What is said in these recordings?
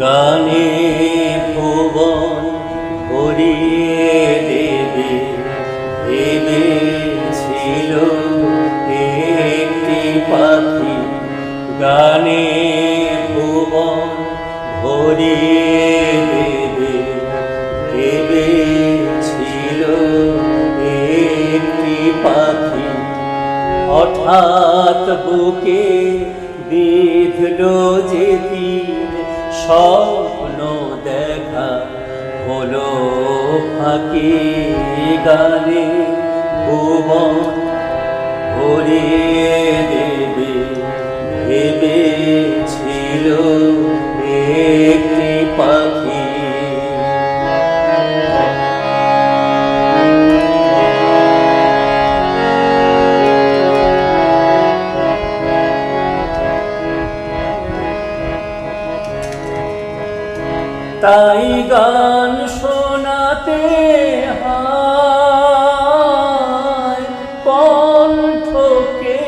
গানে ভুবন ভরিয়ে দেবে। দেবে ছিল একটি পাখি। গানে ভুবন ভরিয়ে দেবে। দেবে ছিল একটি পাখি। হঠাৎ বুকে বিধল যে স্বপ্ন দেখা হলো ফাঁকি গানে ভুবন ভরিয়ে তাই গান শোনাতে হয় কণ্ঠকে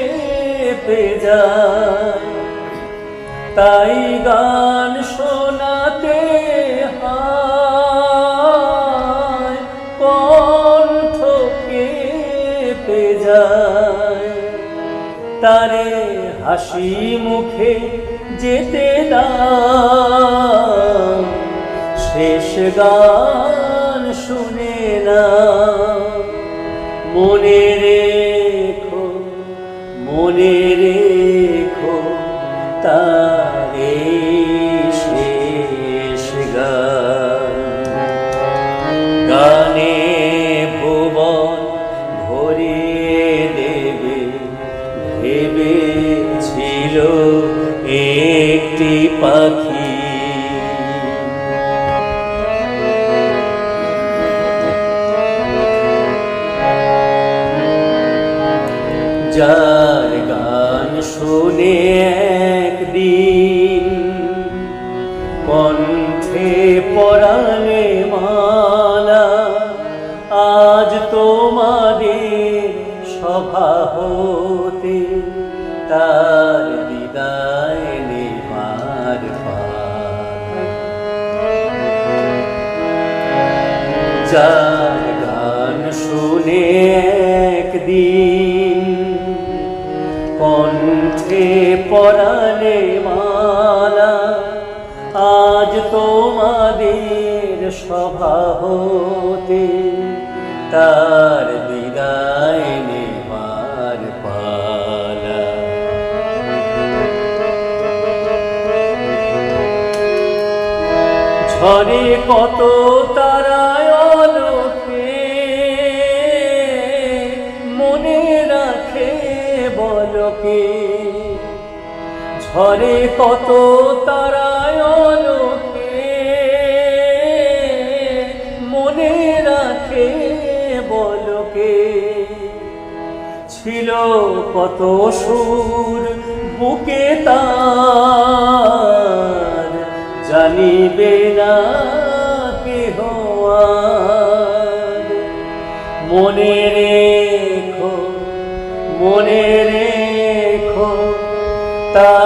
যায়। তাই গান শোনাতে হয় কণ্ঠকে যায়। তারে হাসি মুখে যেতে দাও। শেষ গান শুনে না মনে রেখো মনে রেখো তারে শেষ গান। গানে ভুবন ভরিয়ে দেবে ভেবে ছিল একটি পাখি। যার গান শুনে একদিন কণ্ঠে পরাণে মালা, আজ তোমাদের সভা হতে তার যার গান শুনে একদিন সভা তার বিদায় নেবার পালা। ঝরে কত তারায় আলোকে মনে রাখে বলকে। ঝরে কত তারায় ছিল কত সুর বুকে তার জানিবে না কেহ মনে রেখো মনে রেখো তার